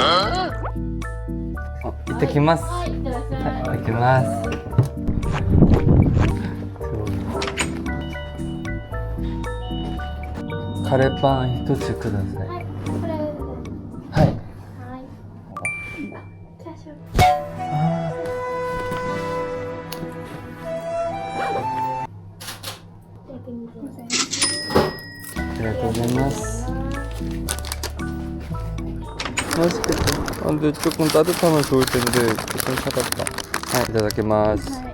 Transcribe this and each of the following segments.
あ行ってきます。はい、行ってきます。カレーパン一つください。はい。ありがとうございます。 맛있겠다. 아, 근데 조금 따뜻하면 좋을 텐데 조금 차갑다. 아, 이타다키마스. はい。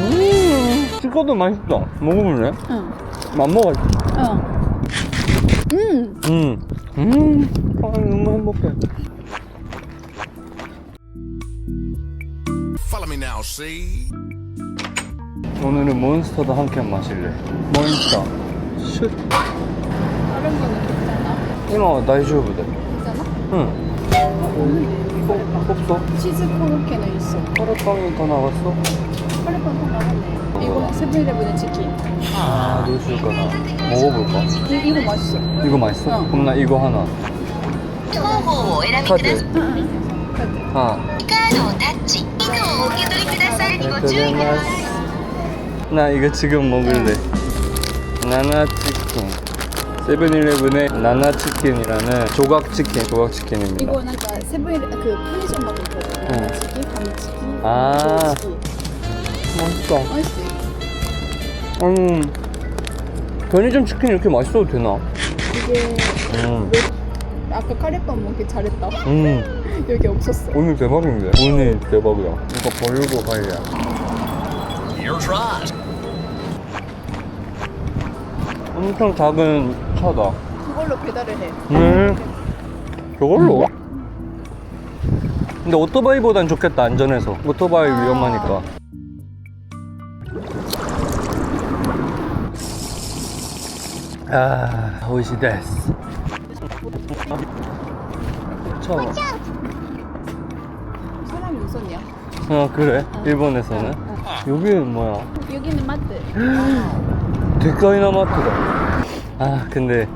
음, 찍어도 맛있다. 먹어볼래? 응. 안 먹었지? 응. 음. 음, 음, 아, 너무 행복해. Follow me now, see? 오늘은 몬스터도 함께 마실래. 몬스터. 슛. 다른 거는 괜찮아? 이모, 다이조부다. 괜찮아? 응. 없는데 없어? 치즈 코로케는 있어. 카레빵이 더 나갔어? 카레빵 다 나갔네. 이거 세븐일레븐의 치킨. 아, 너 줄까나. 먹어볼까? 이, 이거 맛있어. 이거 맛있어? 어. 그럼 나 이거 하나. 方法をお選びください 카드. 카드. 아. カードをタッチ以降お受け取りください 네, ご注意ください 나 이거 지금 먹을래. 나나 치킨. 세븐일레븐의 나나 치킨이라는 조각 치킨, 조각 치킨입니다. 이거 뭔가 세븐일레 그 편의점 있거든. 응. 치킨, 감치킨, 아. 치킨. 맛있다. 맛있어. 음. 편의점 치킨 이렇게 맛있어도 되나? 이게 음. 아까 카레빵 먹기 잘했다. 음. 여기 없었어. 오늘 대박인데? 오늘 대박이야. 이거 버리고 가야. Here's. 엄청 작은 차다. 그걸로 배달을 해. 음. 저걸로? 근데 오토바이보단 좋겠다, 안전해서. 오토바이 아. 위험하니까. 아, 오이시 데스. 저, 사람이 웃었냐? 어, 그래? 일본에서는? 여기는 뭐야? 여기는 마트. 데카이나 마트다. 아, 근데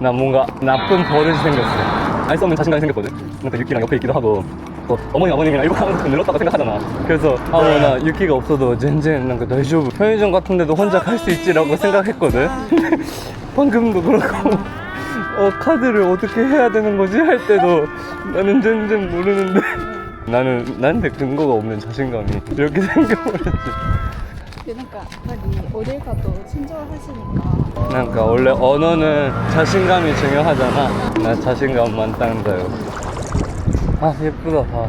나 뭔가 나쁜 버릇이 생겼어. 알 수 없는 자신감이 생겼거든. 근데 유키랑 옆에 있기도 하고. 또 어머니 아버님이랑 일본 가는 거 늘었다고 생각하잖아. 그래서 아, 뭐, 나 유키가 없어도 젠젠 난그 다이쇼부 편의점 같은 데도 혼자 갈 수 있지라고 생각했거든. 방금도 그렇고 어 카드를 어떻게 해야 되는 거지 할 때도 나는 젠젠 모르는데 나는 나한테 근거가 없는 자신감이 이렇게 생겨버렸지. 그러니까 어딜 가도 친절하시니까. 그러니까 원래 언어는 자신감이 중요하잖아. 나 자신감 만땅자요. 아 예쁘다 다.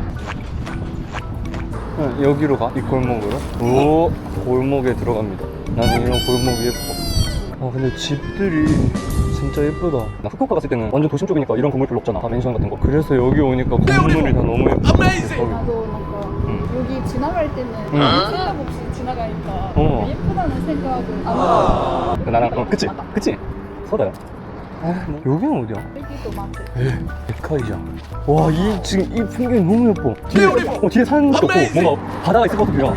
응, 여기로 가? 이 골목으로? 오 골목에 들어갑니다. 나는 이런 골목이 예뻐. 아 근데 집들이 진짜 예쁘다. 나 후쿠오카 갔을 때는 완전 도심 쪽이니까 이런 건물 별로 없잖아. 다 맨션 같은 거. 그래서 여기 오니까 건물이 다 너무 예뻐. 나도 뭔가 응. 여기 지나갈 때는 응. 생각 없이 지나가니까 어. 예쁘다는 생각은 안 들어. 나랑 어 그치? 그치? 서다요. 아, 여기는 어디야? 여기도 마트. 에, 백화이장. 와, 이 지금 이 풍경이 너무 예뻐. 뒤에, 어, 뒤에 산도 없고 뭔가 바다가 있을 것 같아. 그냥.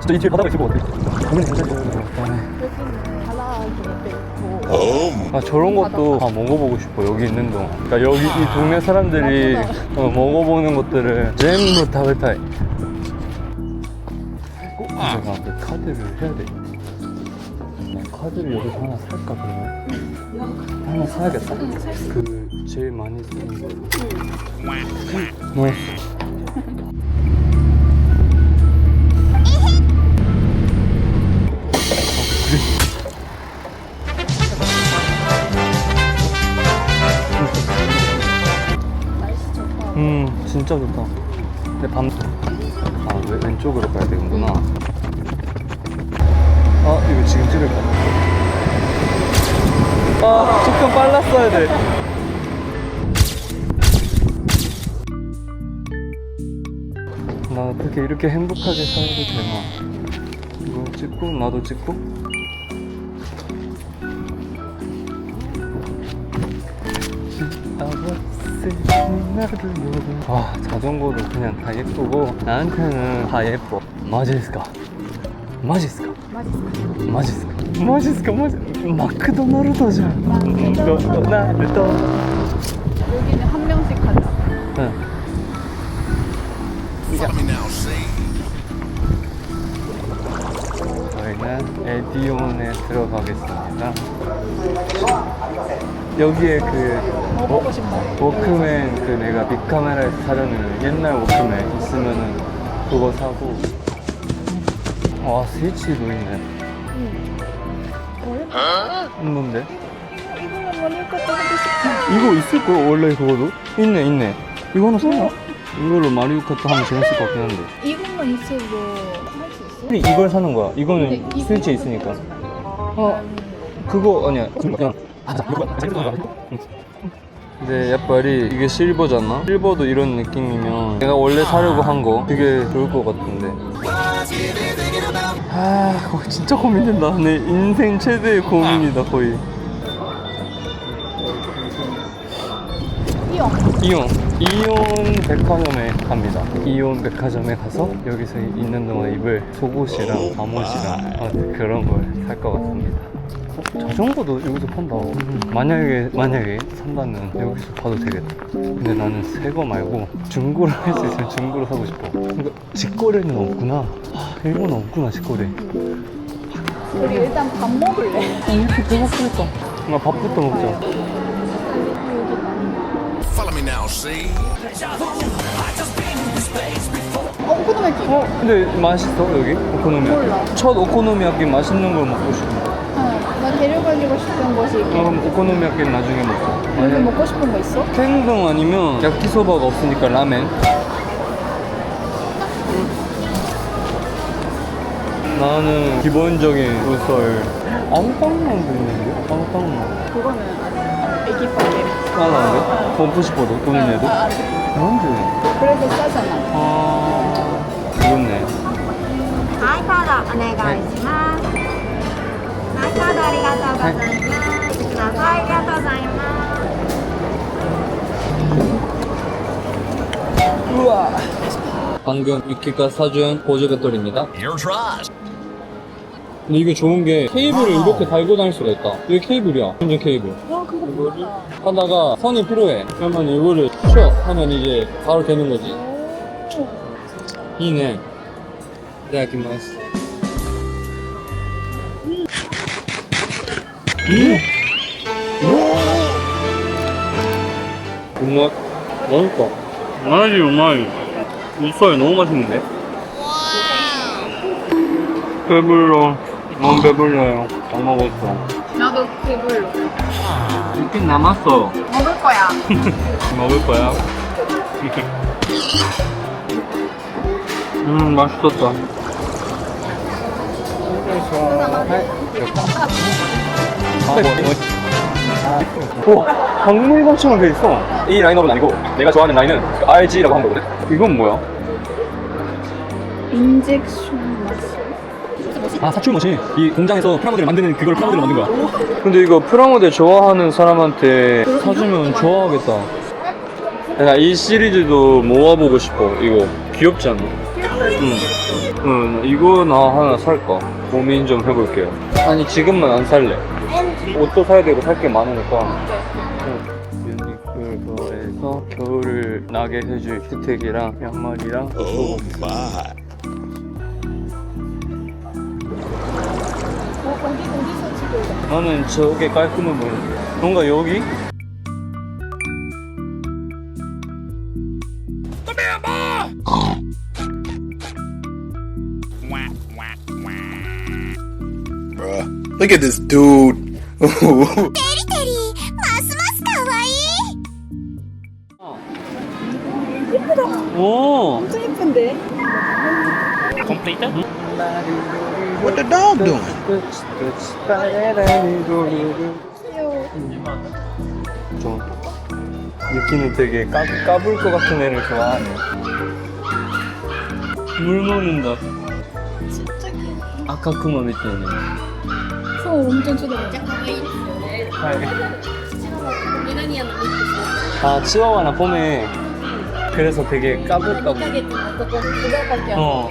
진짜 이 뒤에 바다가 있을 것 같아. 보면 괜찮지. 여기는 가라아게 있고. 아 저런 것도 다 먹어보고 싶어 여기 있는 동안. 그러니까 여기 이 동네 사람들이 어, 먹어보는 것들을 전부 다 뱉어요. 꼭 내가 그 카드를 해야 돼. 나 카드를 여기서 하나 살까 그러면? 하나 사야겠다. 그 제일 많이 쓰는 거. 뭐? 음 진짜 좋다 근데 밤... 아 왜, 왼쪽으로 가야 되는구나. 아 이거 지금 찍을까 아 조금 빨랐어야 돼. 나 어떻게 이렇게 행복하게 살아도 되나? 이거 찍고 나도 찍고 아 자전거도 그냥 다 예쁘고 나한테는 다 예뻐. 마지스카 마지스카 마지스카 마지스카 마지스카 마크도나루도잖아 마크도나루도. 여기는 한 명씩 가자. 응. 저희는 에디온에 들어가겠습니다. 워크맨 그 내가 빅카메라에서 사려는 옛날 워크맨 있으면은 그거 사고. 와 스위치도 있네 뭔데? 이거는 뭐일 것도 하고 싶다. 이거 있을 거야 원래 그거도? 있네 있네. 이거 하나 사나? 이걸로 마리오 카트 하면 재밌을 것 같긴 한데. 이것만 있어도 할 수 있어? 근데 이걸 사는 거야. 이거는 이거는 있으니까. 어 그거 아니야. 그냥 아, 근데 야빨이 이게 실버잖아? 실버도 이런 느낌이면 내가 원래 사려고 한 거 되게 좋을 것 같은데. 아 진짜 고민된다. 내 인생 최대의 고민이다 거의 이용. 이온 이온 백화점에 갑니다. 이온 백화점에 가서 여기서 있는 동안 입을 속옷이랑 잠옷이랑 아, 그런 걸 살 것 같습니다. 자전거도 여기서 판다. 만약에 만약에 산다면 여기서 봐도 되겠다. 근데 나는 새 거 말고 중고로 할 수 있으면 중고로 사고 싶어. 그러니까 직거래는 없구나. 아, 일본은 없구나 직거래. 우리 일단 밥 먹을래. 이렇게 배고프니까 나 밥부터 먹자 See? 어. 어? 근데 맛있어 여기? 오코노미야키? 몰라. 첫 오코노미야키 맛있는 걸 먹고 싶어 응. 나 데려가지고 싶은 곳이 어, 그럼 오코노미야키 나중에 먹자 만약 먹고 싶은 거 있어? 텐동 아니면 야키소바가 없으니까 라멘 나는 기본적인 우설 아우빵만도 있는데? 아우빵만 그거는 빨래. 하나인데? 먹고 싶어도 돈을 내도? 아, 안 돼. 뭔데? 그래도 싸잖아. 아... 그렇네 はい、カードお願いします。はい、カードありがとうございます。ください、ありがとうございます。 우와 방금 유키가 사준 보조 배터리입니다 Here tries. 근데 이게 좋은 게 케이블을 이렇게 달고 다닐 수가 있다. 이게 케이블이야. 완전 케이블. 와, 그거 뭐야? 하다가 선이 필요해. 그러면 이거를 쉬어 하면 이제 바로 되는 거지. 이네. 네, 기마스 정말 맛있다. 맛이 정말 우설 너무 맛있는데? 배불러 너무 배불러요 다 먹었어 나도 배불러. 있긴 남았어 먹을 거야. 먹을 거야. 음, 맛있었다. 오, 박물관처럼 돼 있어. 이 라인업은 아니고 내가 좋아하는 라인은 RG라고 한 거거든. 이건 뭐야? 인젝션 마스. 아 사출 머신. 이 공장에서 프라모델을 만드는 그걸 프라모델로 만든 거야. 근데 이거 프라모델 좋아하는 사람한테 사주면 좋아하겠다. 나 이 시리즈도 모아보고 싶어. 이거 귀엽지 않나? 응. 응. 이거 나 하나 살까? 고민 좀 해볼게요. 아니 지금은 안 살래. 옷도 사야 되고 살 게 많으니까. 유니클로에서 겨울을 나게 해줄 혜택이랑 양말이랑 Oh my. 어, 나는 저게 깔끔해 보이는데 뭔가 여기? Bruh. Look at this dude. 오! 엄청 예쁜데? What the dog doing? 좀 유키는 되게 까, 까불 것 같은 애를 좋아하네. 물 먹는다. 진짜 귀여워. 아까 그만 했더니 손 엄청 쳐다봐. 아 치와와나 봄에 그래서 되게 까불까불. 어